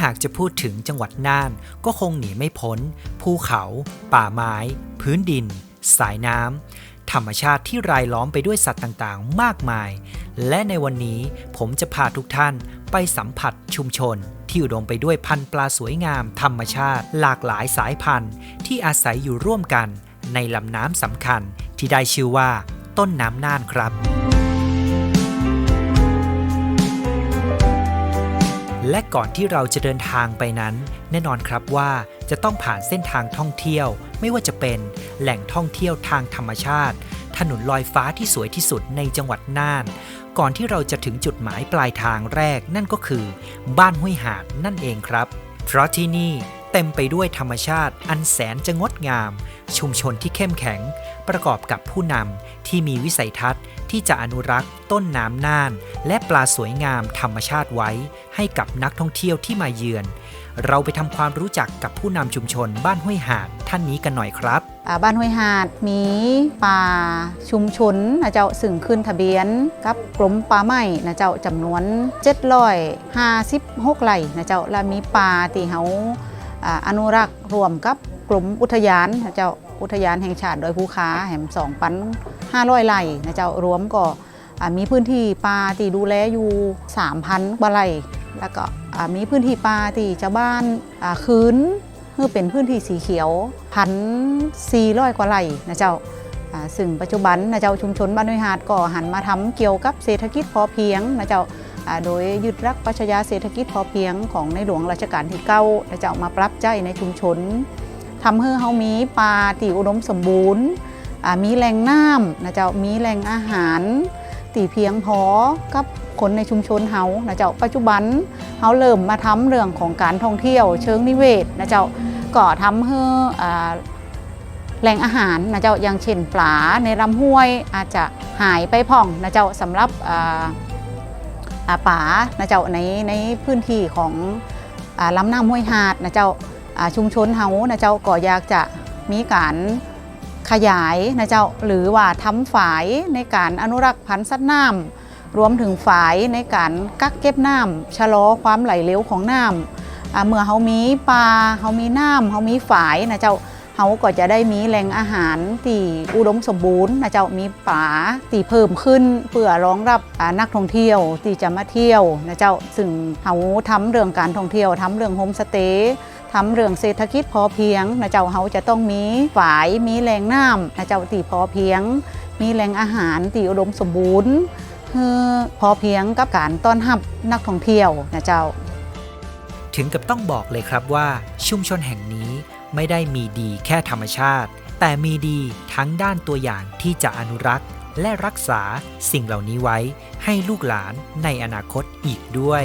หากจะพูดถึงจังหวัดน่าน ก็คงหนีไม่พ้น ภูเขา ป่าไม้ พื้นดิน สายน้ำธรรมชาติที่รายล้อมไปด้วยสัตว์ต่างๆ มากมาย และในวันนี้ผมจะพาทุกท่านไปสัมผัสชุมชน ที่อุดมไปด้วยพันธุ์ปลาสวยงาม ธรรมชาติ หลากหลายสายพันธุ์ ที่อาศัยอยู่ร่วมกัน ในลำน้ำสำคัญที่ได้ชื่อว่า ต้นน้ำน่านครับ และก่อนที่เราจะเดินทางไปนั้น แน่นอนครับว่าจะต้องผ่านเส้นทางท่องเที่ยว ไม่ว่าจะเป็นแหล่งท่องเที่ยวทางธรรมชาติ ถนนลอยฟ้าที่สวยที่สุดในจังหวัดน่าน ก่อนที่เราจะถึงจุดหมายปลายทางแรกนั่นก็คือ บ้านห้วยหาดนั่นเองครับ เพราะที่นี่ เต็มไปด้วยธรรมชาติอันแสนจะงดงาม ชุมชนที่เข้มแข็ง ประกอบกับผู้นำที่มีวิสัยทัศน์ ที่จะอนุรักษ์ต้นน้ำน่าน และปลาสวยงามธรรมชาติไว้ ให้กับนักท่องเที่ยวที่มาเยือน เราไปทำความรู้จักกับผู้นำชุมชนบ้านห้วยหาดท่านนี้กันหน่อยครับ บ้านห้วยหาดมีป่าชุมชนนะเจ้าสึ่งขึ้นทะเบียน กับกรมป่าไม้นะเจ้าจำนวน756ไร่นะเจ้าและมีป่าที่เขา อนุรักษ์รวมกับกรมอุทยานนะเจ้าอุทยานแห่งชาติดอยภูคาแห่ม2,500ไร่นะเจ้ารวมก็มีพื้นที่ป่าที่ดูแลอยู่3,000กว่าไร่แล้วก็มีพื้นที่ป่าที่ชาวบ้านคืนคือเป็นพื้นที่สีเขียวพันสี่ร้อยกว่าไร่นะเจ้าซึ่งปัจจุบันนะเจ้าชุมชนบ้านห้วยหาดก็หันมาทำเกี่ยวกับเศรษฐกิจพอเพียงนะเจ้า โดยยึดรักปัชญาเศรษฐกิจพอเพียงของในหลวงรัชกาลที่เก้านะเจ้ามาปรับใจในชุมชนทำให้เขามีป่าที่อุดมสมบูรณ์มีแหล่งน้ำนะเจ้ามีแหล่งอาหารที่เพียงพอกับคนในชุมชนเฮานะเจ้าปัจจุบันเขาเริ่มมาทำเรื่องของการท่องเที่ยว เชิงนิเวศนะเจ้าก็ทำให้อ่าแหล่งอาหารนะเจ้าอย่างเช่นปลาในลำห้วยอาจจะหายไปพ่องนะเจ้าสำหรับอ่า ป่านะเจ้าในในพื้นที่ของอลำน้ำห้วยหาดนะเจ้าชุมชนเฮานะเจ้าก็อยากจะมีการขยายนะเจ้าหรือว่าทำฝายในการอนุรักษ์พันธุ์สัตว์น้ำรวมถึงฝายในการกักเก็บน้ำชะลอความไหลเร็วของน้ำเมื่อเขามีปลาเขามีน้ำเขามีฝายนะเจ้า เขาก็จะได้มีแหล่งอาหารที่อุดมสมบูรณ์นะเจ้ามีปลาที่เพิ่มขึ้นเพื่อรองรับนักท่องเที่ยวที่จะมาเที่ยวนะเจ้าซึ่งเขาทำเรื่องการท่องเที่ยวทำเรื่องโฮมสเตย์ทำเรื่องเศรษฐกิจพอเพียงนะเจ้าเขาจะต้องมีฝายมีแหล่งน้ำนะเจ้าที่พอเพียง มีแหล่งอาหารที่อุดมสมบูรณ์คือพอเพียงกับการต้อนรับนักท่องเที่ยวนะเจ้า ถึงกับต้องบอกเลยครับว่าชุมชนแห่งนี้ ไม่ได้มีดีแค่ธรรมชาติ แต่มีดีทั้งด้านตัวอย่างที่จะอนุรักษ์ และรักษาสิ่งเหล่านี้ไว้ให้ลูกหลานในอนาคตอีกด้วย